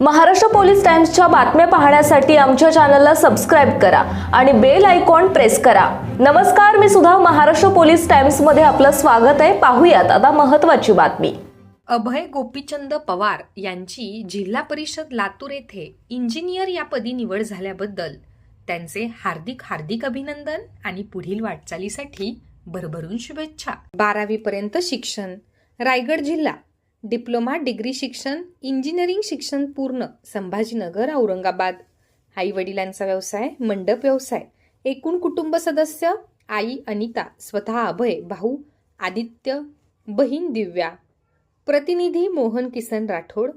Maharashtra police टाइम्सच्या बातम्या पाहण्यासाठी आमच्या चॅनलला सबस्क्राईब करा आणि बेल आयकॉन प्रेस करा. नमस्कार मी सुद्धा महाराष्ट्र पोलीस टाइम्समध्ये आपलं स्वागत आहे. पाहूयात आता महत्वाची बातमी. अभय गोपीचंद पवार यांची जिल्हा परिषद लातूर येथे इंजिनियर या पदी निवड झाल्याबद्दल त्यांचे हार्दिक हार्दिक अभिनंदन आणि पुढील वाटचालीसाठी भरभरून शुभेच्छा. बारावी पर्यंत शिक्षण रायगड जिल्हा. डिप्लोमा डिग्री शिक्षण इंजिनिअरिंग शिक्षण पूर्ण संभाजीनगर औरंगाबाद. आई वडिलांचा व्यवसाय मंडप व्यवसाय. एकूण कुटुंब सदस्य आई अनिता स्वतः अभय भाऊ आदित्य बहीण दिव्या. प्रतिनिधी मोहन किसन राठोड.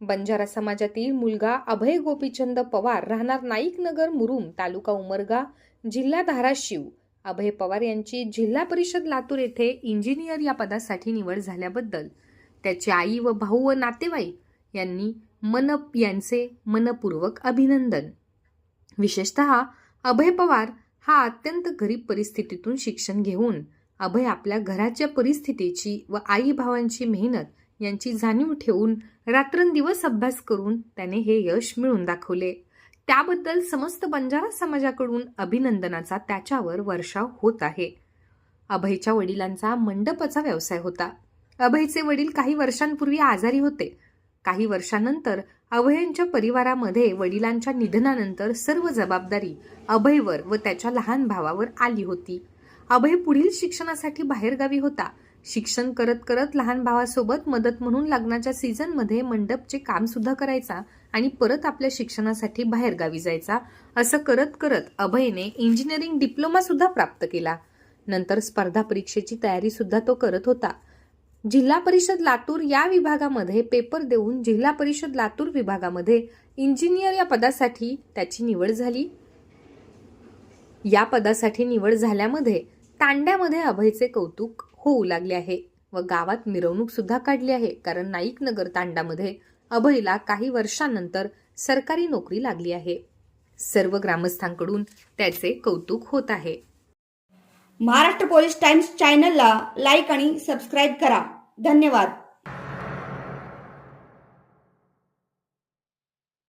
बंजारा समाजातील मुलगा अभय गोपीचंद पवार राहणार नाईक नगर मुरुम तालुका उमरगा जिल्हा धाराशिव. अभय पवार यांची जिल्हा परिषद लातूर येथे इंजिनियर या पदासाठी निवड झाल्याबद्दल त्याचे आई व भाऊ व नातेवाईक यांनी मन यांचे मनपूर्वक अभिनंदन. विशेषतः अभय पवार हा अत्यंत गरीब परिस्थितीतून शिक्षण घेऊन अभय आपल्या घराच्या परिस्थितीची व आई भावांची मेहनत यांची जाणीव ठेवून रात्रंदिवस अभ्यास करून त्याने हे यश मिळवून दाखवले. त्याबद्दल समस्त बंजारा समाजाकडून अभिनंदनाचा त्याच्यावर वर्षाव होत आहे. अभयच्या वडिलांचा मंडपाचा व्यवसाय होता. अभयचे वडील काही वर्षांपूर्वी आजारी होते. काही वर्षानंतर अभयांच्या परिवारामध्ये वडिलांच्या निधनानंतर सर्व जबाबदारी अभयवर व त्याच्या लहान भावावर आली होती. अभय पुढील शिक्षणासाठी बाहेरगावी होता. शिक्षण करत करत लहान भावासोबत मदत म्हणून लग्नाच्या सीझनमध्ये मंडपचे काम सुद्धा करायचा आणि परत आपल्या शिक्षणासाठी बाहेरगावी जायचा असं करत करत अभयने इंजिनिअरिंग डिप्लोमा सुद्धा प्राप्त केला. नंतर स्पर्धा परीक्षेची तयारी सुद्धा तो करत होता. जिल्हा परिषद लातूर या विभागामध्ये पेपर देऊन जिल्हा परिषद लातूर विभागामध्ये इंजिनियर या पदासाठी त्याची निवड झाली. या पदासाठी निवड झाल्यामध्ये तांड्यामध्ये अभयचे कौतुक होऊ लागले आहे व गावात मिरवणूक सुद्धा काढली आहे कारण नाईक नगर तांडामध्ये अभयला काही वर्षांनंतर सरकारी नोकरी लागली आहे. सर्व ग्रामस्थांकडून त्याचे कौतुक होत आहे. महाराष्ट्र पोलीस टाइम्स चॅनलला लाईक आणि सबस्क्राईब करा. धन्यवाद.